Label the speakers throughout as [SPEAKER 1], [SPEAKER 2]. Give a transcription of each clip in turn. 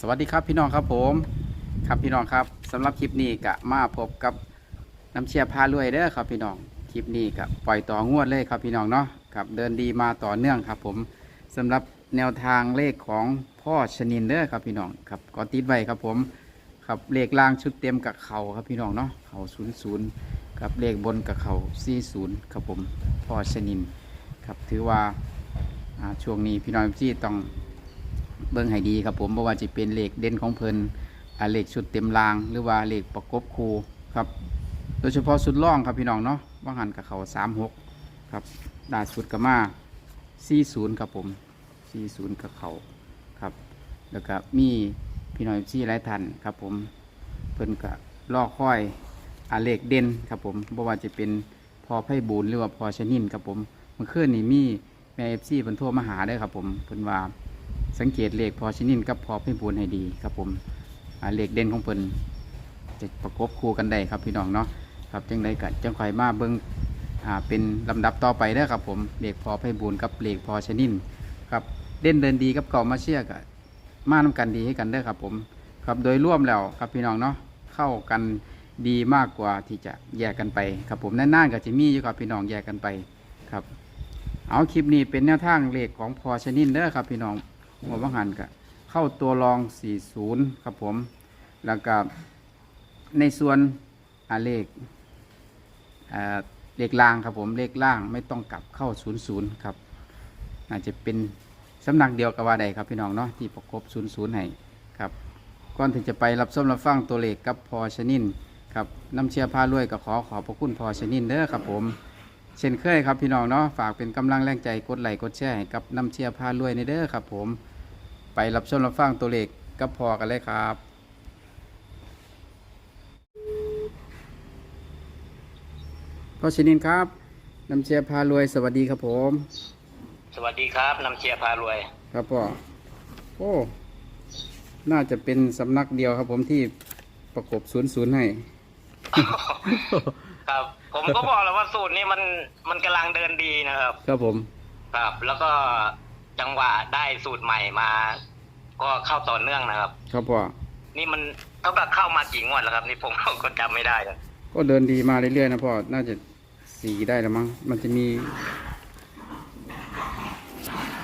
[SPEAKER 1] สวัสดีครับพี่น้องครับผมครับพี่น้องครับสำหรับคลิปนี้กะมาพบกับน้ำเชียร์พารวยเด้อครับพี่น้องคลิปนี้กะปล่อยต่องวดเลยครับพี่น้องเนาะครับเดินดีมาต่อเนื่องครับผมสำหรับแนวทางเลขของพ่อชนินเด้อครับพี่น้องครับก็ติดไว้ครับผมครับเลขล่างชุดเต็มกับเขาครับพี่น้องเนาะเขาศูนย์ศูนย์กับเลขบนกับเขาสี่ศูนย์ครับผมพ่อชนินครับถือว่าช่วงนี้พี่น้องที่ต้อง เบิ่งให้ดีครับผมเพราะว่าจะเป็นเลขเด่นของเพิ่นเลขชุดเต็มราง หรือว่าเลขประกบคูครับ โดยเฉพาะสุดล่องครับพี่น้องเนาะว่างหันกับเขาสามหกครับดาสุดกับมาสี่ศูนย์ครับผมสี่ศูนย์กับเขาครับ แล้วก็มีพี่น้องที่หลายท่านครับผมเพิ่นก็ล่อค่อยอาเลขเด่นครับผมเพราะว่าจะเป็นพอไพ่บูนหรือว่าพอชนินครับผมเมื่อคืนนี้มีแม่เอฟซีเพิ่นโทรมาหาได้ครับผมเพิ่นว่า สังเกตเลขพอชนินกับพอพิบูลให้ดีครับผมเลขเด่นของเพิ่นจะประกบคู่กันได้ครับพี่น้องเนาะครับจังไดกัจังคอยมาเบิงเป็นลำดับต่อไปเด้ครับผมเลขพอพิบูลกับเลขพอชนินครับเด่นเดินดีกับเก่ามาเชียกับมานํกันดีให้กันเด้ครับผมครับโดยร่วมแล้วครับพี่น้องเนาะเข้ากันดีมากกว่าที่จะแยกกันไปครับผมนานๆก็จะมีอยู่ครับพี่น้องแยกกันไปครับ เอาคลิปนี้เป็นแนวทางเลขของพอชนินเด้อครับพี่น้อง หัวบังหันก็เข้าตัวรอง 40 ครับผม แล้วก็ในส่วนเลขเลขล่างครับผมเลขล่างไม่ต้องกลับเข้า 00 ครับ อาจจะเป็นสำนักเดียวกับว่าใดครับพี่น้องเนาะที่ประกบ 00 ให้ครับก่อนที่จะไปรับส้มรับฟังตัวเลขกับพอชนินครับน้ำเชียร์พารวยก็ขอขอบพระคุณพอชนินเด้อครับผม เช่นเคยครับพี่น้องเนาะฝากเป็นกำลังแรงใจกดไลค์กดแชร์ให้กับน้ำเชียร์พารวยในเด้อครับ ผมไปรับชมรับฟังตัวเลขกับพอกันเลยครับ พ่อชนินครับน้ำเชียร์พารวยสวัสดีครับผม
[SPEAKER 2] สวัสดีครับนำเชียร์พารวย
[SPEAKER 1] ครับพ่อโอ้น่าจะเป็นสำนักเดียวครับผมที่ประกบศูนย์ศูนย์ให้
[SPEAKER 2] ครับ ผมก็บอกแล้วว่าสูตรนี้มันมันกำลังเดินดีนะครับ
[SPEAKER 1] ครับผม
[SPEAKER 2] ครับ แล้วก็จังหวะได้สูตรใหม่มา ก็เข้าต่อเนื่องนะครับ
[SPEAKER 1] ครับพ่อ
[SPEAKER 2] นี่มันเท่ากับเข้ามากี่งวดแล้วครับ นี่ผมก็จำไม่ได้แล้ว
[SPEAKER 1] ก็เดินดีมาเรื่อยๆนะพ่อ น่าจะสี่ได้แล้วมั้ง มันจะมี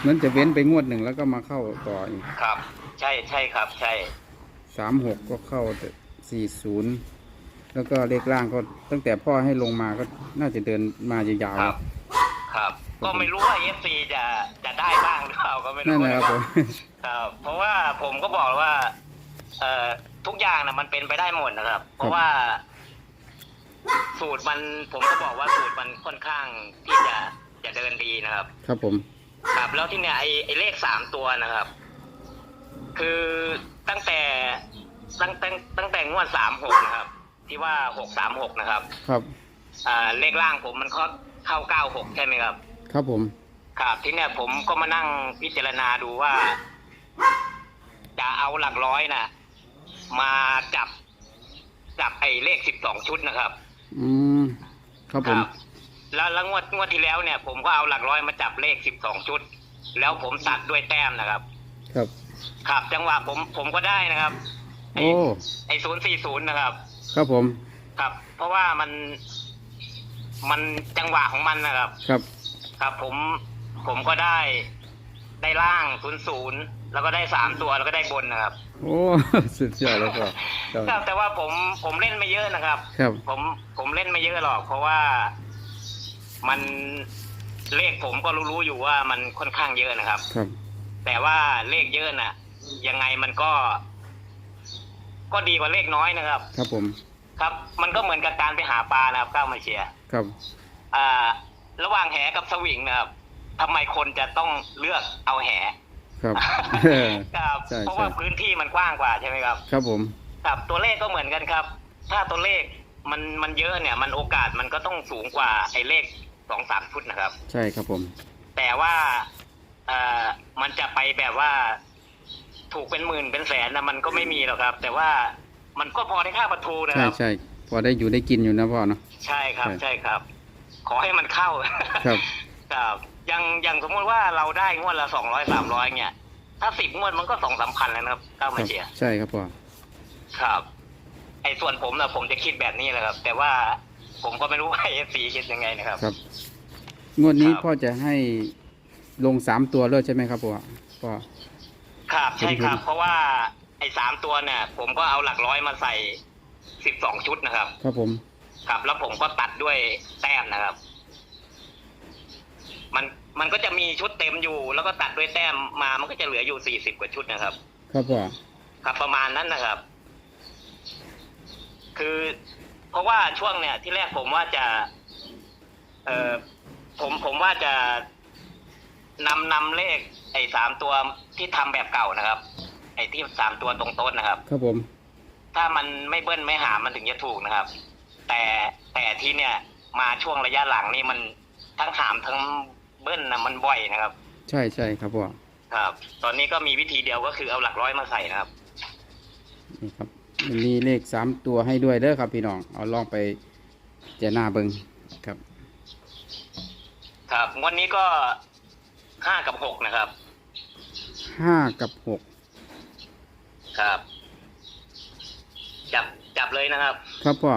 [SPEAKER 1] เหมือนจะเว้นไปงวดหนึ่งแล้วก็มาเข้าต่ออีก
[SPEAKER 2] ครับ ใช่ใช่ครับ ใช่
[SPEAKER 1] สามหกก็เข้าแต่สี่ศูนย์ แล้วก็เลขล่างก็ตั้งแต่พ่อให้ลงมาก็น่าจะเดินมายาว
[SPEAKER 2] ครับ ครับ ก็ไม่รู้ว่าเอฟซีจะจะได้บ้างหรือเปล่าก็ไม่
[SPEAKER 1] ๆนั่น
[SPEAKER 2] รู้
[SPEAKER 1] แหละครับผม
[SPEAKER 2] ครับ เพราะว่าผมก็บอกแล้วว่า เอ่อทุกอย่างนะมันเป็นไปได้หมดนะครับ เพราะว่า สูตรมันผมก็บอกว่าสูตรมันค่อนข้างที่จะจะเดินดีนะครับ
[SPEAKER 1] ครับผม
[SPEAKER 2] ครับแล้วที่เนี่ยไอ้ไอ้เลขสามตัวนะครับ คือตั้งแต่ตั้งตั้งตั้งแต่งวดสามหกนะครับ ที่ว่าหกสามหกนะครับ
[SPEAKER 1] ครับ
[SPEAKER 2] อ่าเลขล่างผมมันเข้าเข้าเก้าหกใช่ไหมครับ
[SPEAKER 1] ครับผม
[SPEAKER 2] ครับที่เนี่ยผมก็มานั่งพิจารณาดูว่า จะเอาหลักร้อยนะมาจับ จับไอ้เลขสิบสองชุดนะครับ
[SPEAKER 1] อืม ครับผม
[SPEAKER 2] แล้วแล้วงวดงวดที่แล้วเนี่ย ผมก็เอาหลักร้อยมาจับเลขสิบสองชุด แล้วผมตัดด้วยแต้มนะครับ
[SPEAKER 1] ครับ
[SPEAKER 2] ครับจังหวะผมผมก็ได้นะครับ ไอ้
[SPEAKER 1] โอ้
[SPEAKER 2] ไอ้ศูนย์สี่ศูนย์นะครับ
[SPEAKER 1] ครับผม
[SPEAKER 2] ครับ เพราะว่ามันมันจังหวะของมันนะครับ
[SPEAKER 1] ครับ
[SPEAKER 2] ครับผมผมก็ได้ได้ล่างศูนย์ศูนย์แล้วก็ได้สามตัวแล้วก็ได้บนนะครับ
[SPEAKER 1] โอ้สุดยอดเลยพ่อครับ
[SPEAKER 2] ครับแต่ว่าผมผมเล่นไม่เยอะนะครับ
[SPEAKER 1] ครับ
[SPEAKER 2] ผมผมเล่นไม่เยอะหรอก เพราะว่ามันเลขผมก็รู้ๆอยู่ว่ามันค่อนข้างเยอะนะครับ
[SPEAKER 1] ครับ
[SPEAKER 2] แต่ว่าเลขเยอะน่ะ ยังไงมันก็ ก็ดีกว่าเลขน้อยนะครับ
[SPEAKER 1] ครับผม
[SPEAKER 2] ครับ มันก็เหมือนกับการไปหาปลานะครับก้าวมาเชียร์
[SPEAKER 1] ครับ
[SPEAKER 2] อ่า ระหว่างแหกับสวิงนะครับทำไมคนจะต้องเลือกเอาแห
[SPEAKER 1] ครับ
[SPEAKER 2] ครับ
[SPEAKER 1] ใช่
[SPEAKER 2] เพราะ
[SPEAKER 1] ใช่
[SPEAKER 2] ว่าพื้นที่มันกว้างกว่าใช่ไหมครับ
[SPEAKER 1] ครับผม
[SPEAKER 2] ครับตัวเลขก็เหมือนกันครับ ถ้าตัวเลขมันมันเยอะเนี่ย มันโอกาสมันก็ต้องสูงกว่าไอ้เลขสองสามชุดนะครับ
[SPEAKER 1] ใช่ครับผม
[SPEAKER 2] แต่ว่าเอ่อมันจะไปแบบว่า ถูกเป็นหมื่นเป็นแสนนะมันก็ไม่มีหรอกครับ แต่ว่ามันก็พอได้ค่าประตูนะ
[SPEAKER 1] ใช่
[SPEAKER 2] ครับ
[SPEAKER 1] ใช่พอได้อยู่ได้กินอยู่นะพ่อเนาะ
[SPEAKER 2] ใช่ครับ
[SPEAKER 1] ใช่
[SPEAKER 2] ใช่ครับ ขอให้มันเข้า
[SPEAKER 1] ครับ
[SPEAKER 2] ครับอย่างอย่างสมมติว่าเราได้งวดละสองร้อยสามร้อยเนี่ย ถ้าสิบงวดมันก็สองสามพันแล้วนะครับก้าว
[SPEAKER 1] ค
[SPEAKER 2] มา
[SPEAKER 1] รับ
[SPEAKER 2] เชียร์
[SPEAKER 1] ใช่ครับพ่อ
[SPEAKER 2] ครับ ไอ้ส่วนผมนะผมจะคิดแบบนี้แหละครับ แต่ว่าผมก็ไม่รู้ว่าเอฟซีคิดยังไงนะครับ
[SPEAKER 1] ครับ งวดนี้
[SPEAKER 2] ครับ
[SPEAKER 1] พ่อจะให้ลงสามตัวเลยใช่ไหมครับพ่อพ่อ
[SPEAKER 2] ครับใช่ครับ
[SPEAKER 1] เห็นๆ
[SPEAKER 2] เพราะว่าไอ้สามตัวเนี่ย ผมก็เอาหลักร้อยมาใส่สิบสองชุดนะครับ
[SPEAKER 1] ครับผม
[SPEAKER 2] ครับ แล้วผมก็ตัดด้วยแต้มนะครับ มันมันก็จะมีชุดเต็มอยู่ แล้วก็ตัดด้วยแต้มมามันก็จะเหลืออยู่สี่สิบกว่าชุดนะครับ
[SPEAKER 1] ครับพ่อ
[SPEAKER 2] ครับประมาณนั้นนะครับ คือเพราะว่าช่วงเนี่ยที่แรกผมว่าจะ เออผมผมว่าจะ นำนำเลข ไอ้สามตัวที่ทำแบบเก่านะครับ ไอ้ที่สามตัวตรงโต๊ะนะครับ
[SPEAKER 1] ครับผม
[SPEAKER 2] ถ้ามันไม่เบิ้ลไม่หามมันถึงจะถูกนะครับ แต่แต่ที่เนี่ยมาช่วงระยะหลังนี่มันทั้งหามทั้งเบิ้ลนะมันบ่อยนะครับ
[SPEAKER 1] ใช่ใช่ครับพ่อ
[SPEAKER 2] ครับ ตอนนี้ก็มีวิธีเดียวก็คือเอาหลักร้อยมาใส่นะครับ
[SPEAKER 1] นี่ครับมันมีเลขสามตัวให้ด้วยเด้อครับพี่น้องเอาลองไปเจาหน้าเบิงครับ
[SPEAKER 2] ครับงวันนี้ก็ ห้ากับหกนะครับ
[SPEAKER 1] ห้ากับหก
[SPEAKER 2] ครับ จับจับเลยนะครับ
[SPEAKER 1] ครับพ่อ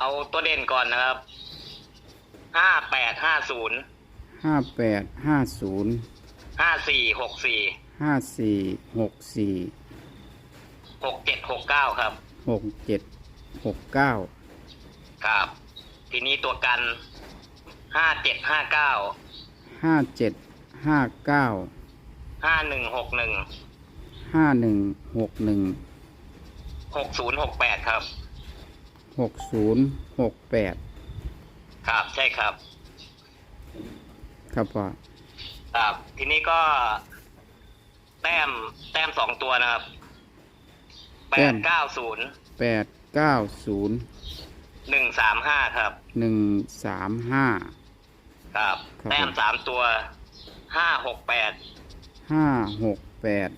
[SPEAKER 2] เอาตัวเด่นก่อนนะครับห้าแปดห้าศูนย์
[SPEAKER 1] ห้าแปดห้าศูนย์
[SPEAKER 2] ห้าสี่หกสี่
[SPEAKER 1] ห้าสี่หกสี่
[SPEAKER 2] หกเจ็ดหกเก้าครับ
[SPEAKER 1] หกเจ็ดหกเก้า
[SPEAKER 2] ครับ ทีนี้ตัวกันห้าเจ็ดห้าเก้า
[SPEAKER 1] ห้าเจ็ด ห้าเก้า
[SPEAKER 2] ห้าหนึ่งหกหนึ่ง
[SPEAKER 1] ห้าหนึ่งหกหนึ่ง
[SPEAKER 2] หกศูนย์หกแปดครับ
[SPEAKER 1] หกศูนย์หกแปด
[SPEAKER 2] ครับใช่ครับ
[SPEAKER 1] ครับพ่อ
[SPEAKER 2] ครับทีนี้ก็ แต้มแต้มสองตัวนะครับแปดเก้าศูนย์
[SPEAKER 1] แปดเก้าศูนย์
[SPEAKER 2] หนึ่งสามห้าครับ
[SPEAKER 1] หนึ่งสามห้า
[SPEAKER 2] ครับ
[SPEAKER 1] ครับ
[SPEAKER 2] แต้ม
[SPEAKER 1] ผม
[SPEAKER 2] สามตัว ห้าหกแปด
[SPEAKER 1] ห้าหกแปด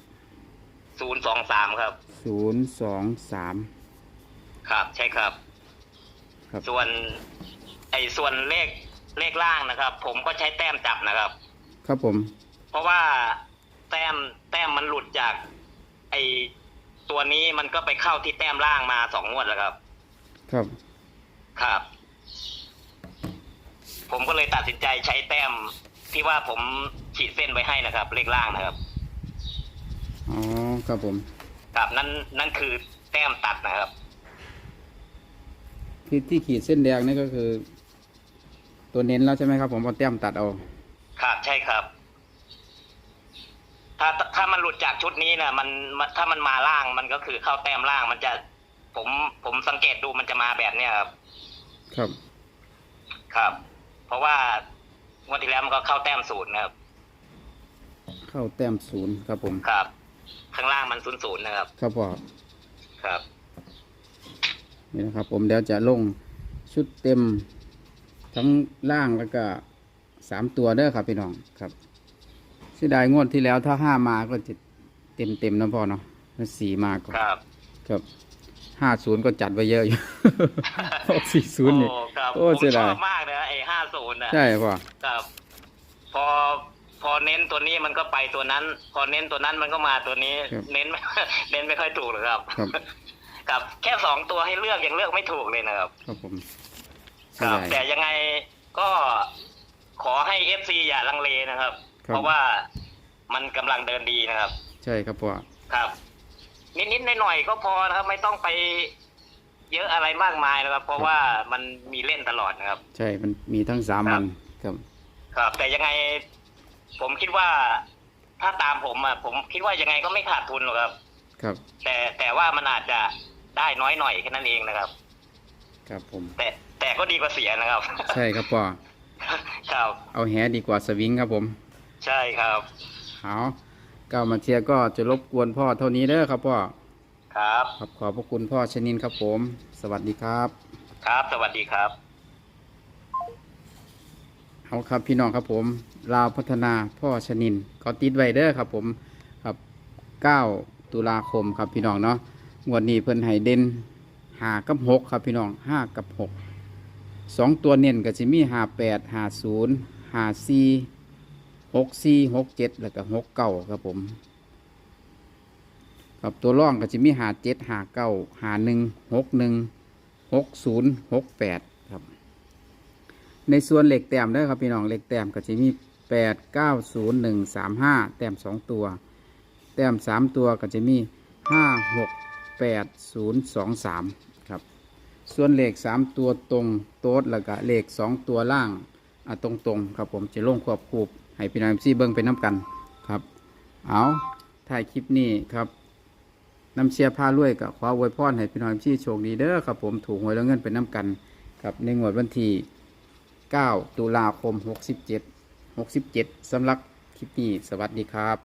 [SPEAKER 2] ศูนย์สองสามครับ
[SPEAKER 1] ศูนย์สองสาม
[SPEAKER 2] ครับ ใช่ครับ
[SPEAKER 1] ครับ
[SPEAKER 2] ส่วน ไอ้ส่วนเลขเลขล่างนะครับ ผมก็ใช้แต้มจับนะครับ
[SPEAKER 1] ครับผม
[SPEAKER 2] เพราะว่าแต้มแต้มมันหลุดจาก ไอ้ตัวนี้มันก็ไปเข้าที่แต้มล่างมาสองงวดแล้วครับ
[SPEAKER 1] ครับ
[SPEAKER 2] ครับ ผมก็เลยตัดสินใจใช้แต้มที่ว่าผม ขีดเส้นไว้ให้นะครับ เลขล่างนะครับ
[SPEAKER 1] อ๋อ ครับผม
[SPEAKER 2] ครับนั่นนั่นคือแต้มตัดนะครับ
[SPEAKER 1] ที่ที่ขีดเส้นแดงนี่ก็คือ ตัวเน้นแล้วใช่ไหมครับผมเอาแต้มตัดเอา
[SPEAKER 2] ครับใช่ครับ ถ้าถ้ามันหลุดจากชุดนี้นะมันมันถ้ามันมาล่างมันก็คือเข้าแต้มล่างมันจะ ผมผมสังเกตดูมันจะมาแบบเนี้ยครับ
[SPEAKER 1] ครับ
[SPEAKER 2] ครับ เพราะว่างวดที่แล้วมันก็เข้าแต้มศูนย์นะครับ
[SPEAKER 1] เข้าแต้มศูนย์ครับผม
[SPEAKER 2] ครับ ข้างล่างมันศูนย์ศูนย์นะครับ
[SPEAKER 1] ครับพ่อ
[SPEAKER 2] ครับ
[SPEAKER 1] นี่นะครับ ผมเดี๋ยวจะลงชุดเต็มทั้งล่างแล้วก็สามตัวเด้อครับพี่น้องครับเสียดายงวดที่แล้วถ้าห้ามาก็จะเต็มเต็มๆนะพ่อเนาะถ้าสี่มาก็
[SPEAKER 2] ครับ
[SPEAKER 1] ครับห้าศูนย์ก็จัดไว้เยอะอยู่หกสี่ศูนย์นี่
[SPEAKER 2] โอ้ครับ
[SPEAKER 1] โอ้
[SPEAKER 2] ผม
[SPEAKER 1] เสีย
[SPEAKER 2] ช
[SPEAKER 1] ดาย
[SPEAKER 2] อบมากเลยนะไอ้ห้าศูนย์นะ
[SPEAKER 1] ใช่พ่อ
[SPEAKER 2] ครับ พอ พอเน้นตัวนี้มันก็ไปตัวนั้น พอเน้นตัวนั้นมันก็มาตัวนี้เน้นไม่เน้นไม่ค่อยถูกหรอกครับ
[SPEAKER 1] ครับ
[SPEAKER 2] ครับแค่สองตัวให้เลือกยังเลือกไม่ถูกเลยนะครับ
[SPEAKER 1] ครับผม
[SPEAKER 2] ครั
[SPEAKER 1] เสี
[SPEAKER 2] บ
[SPEAKER 1] ยดาย
[SPEAKER 2] แต่ยังไงก็ขอให้เอฟซีอย่าลังเลนะครับ
[SPEAKER 1] ครับ
[SPEAKER 2] เพราะว่ามันกำลังเดินดีนะครับ
[SPEAKER 1] ใช่ครับพ่อ
[SPEAKER 2] ครับ นิดๆหน่อยๆก็พอนะครับ ไม่ต้องไปเยอะอะไรมากมายนะครับ เพราะว่ามันมีเล่นตลอดนะครับ
[SPEAKER 1] ใช่มันมีทั้งสาม
[SPEAKER 2] ครั
[SPEAKER 1] มั
[SPEAKER 2] บ
[SPEAKER 1] นครับ
[SPEAKER 2] ครับ แต่ยังไง ผมคิดว่าถ้าตามผมอะผมคิดว่ายังไงก็ไม่ขาดทุนหรอกครับ
[SPEAKER 1] ครับ
[SPEAKER 2] แต่แต่ว่ามันอาจจะได้น้อยหน่อยแค่นั้นเองนะครับ
[SPEAKER 1] ครับผม
[SPEAKER 2] แต่แต่ก็ดีกว่าเสียนะครับ
[SPEAKER 1] ใช่ครับพ่อ
[SPEAKER 2] ครับ
[SPEAKER 1] เอาแหดีกว่าสวิงครับผม
[SPEAKER 2] ใช่ครับ
[SPEAKER 1] เอาก้าวมาเชียร์ก็จะรบกวนพ่อเท่านี้เด้อครับพ่อ
[SPEAKER 2] ครับ
[SPEAKER 1] ครับขอบพระคุณพ่อชนินครับผม สวัสดีครับ
[SPEAKER 2] ครับ สวัสดีครับ
[SPEAKER 1] เอาครับพี่น้องครับผม ลาวพัฒนาพ่อชนินก็ติดไว้เด้อครับผมครับ 9 ตุลาคมครับพี่น้องเนาะงวดนี้เพิ่นให้เด่นหากับหกครับพี่น้องห้ากับหกสองตัวเน้นก็จะมีหาแปดหาศูนย์หาสี่หกสี่หกเจ็ดแล้วก็หกเก้าครับผมครับตัวร่องก็จะมีหาเจ็ดหาเก้าหาหนึ่งหกหนึ่งหกศูนย์หกแปด ในส่วนเหล็กแต้มเด้ครับพี่น้องเหล็กแต้มก็จะมีแปดเก้าศูนย์หนึ่งสามห้าแต้มสองตัว แต้มสามตัวก็จะมีห้าหกแปดศูนย์สองสามครับ ส่วนเหลขสามตัวตรงโต๊ดแล้วก็เหลขสองตัวล่างอะตรงๆครับผมจะลงควบคูบให้พี่น้องซี่เบิ้งไปน้ำกันครับ เอาถ่ายคลิปนี้ครับน้ำเชียร์พารวยกับขออวยพรให้พี่น้องซี่โชคดีเด้อครับผมถูกหวยแล้วเงินไปน้ำกันครับในงวดวันที่ 9 ตุลาคม 67 67สำหรับคลิปนี้ สวัสดีครับ